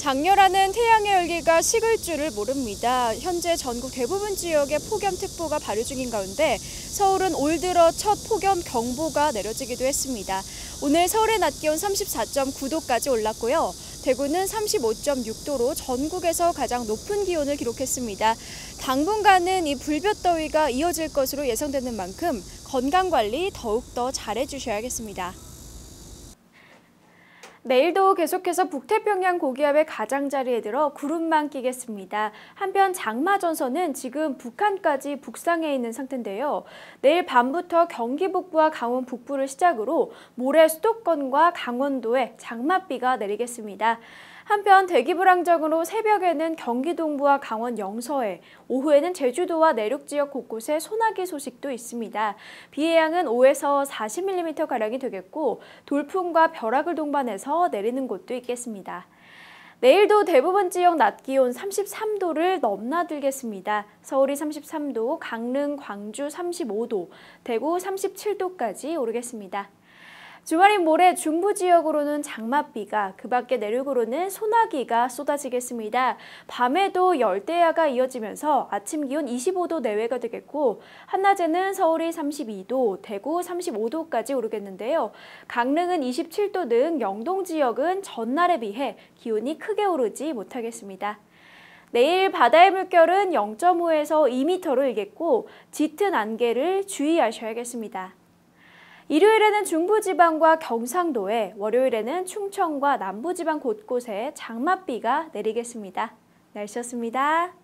장렬하는 태양의 열기가 식을 줄을 모릅니다. 현재 전국 대부분 지역에 폭염특보가 발효 중인 가운데 서울은 올 들어 첫 폭염 경보가 내려지기도 했습니다. 오늘 서울의 낮 기온 34.9도까지 올랐고요. 대구는 35.6도로 전국에서 가장 높은 기온을 기록했습니다. 당분간은 이 불볕더위가 이어질 것으로 예상되는 만큼 건강관리 더욱더 잘해주셔야겠습니다. 내일도 계속해서 북태평양 고기압의 가장자리에 들어 구름만 끼겠습니다. 한편 장마전선은 지금 북한까지 북상해 있는 상태인데요. 내일 밤부터 경기 북부와 강원 북부를 시작으로 모레 수도권과 강원도에 장맛비가 내리겠습니다. 한편 대기 불안정으로 새벽에는 경기 동부와 강원 영서에, 오후에는 제주도와 내륙 지역 곳곳에 소나기 소식도 있습니다. 비의 양은 5에서 40mm가량이 되겠고 돌풍과 벼락을 동반해서 내리는 곳도 있겠습니다. 내일도 대부분 지역 낮 기온 33도를 넘나들겠습니다. 서울이 33도, 강릉, 광주 35도, 대구 37도까지 오르겠습니다. 주말인 모레 중부 지역으로는 장맛비가, 그 밖에 내륙으로는 소나기가 쏟아지겠습니다. 밤에도 열대야가 이어지면서 아침 기온 25도 내외가 되겠고, 한낮에는 서울이 32도, 대구 35도까지 오르겠는데요. 강릉은 27도 등 영동 지역은 전날에 비해 기온이 크게 오르지 못하겠습니다. 내일 바다의 물결은 0.5에서 2m로 일겠고 짙은 안개를 주의하셔야겠습니다. 일요일에는 중부지방과 경상도에, 월요일에는 충청과 남부지방 곳곳에 장맛비가 내리겠습니다. 날씨였습니다.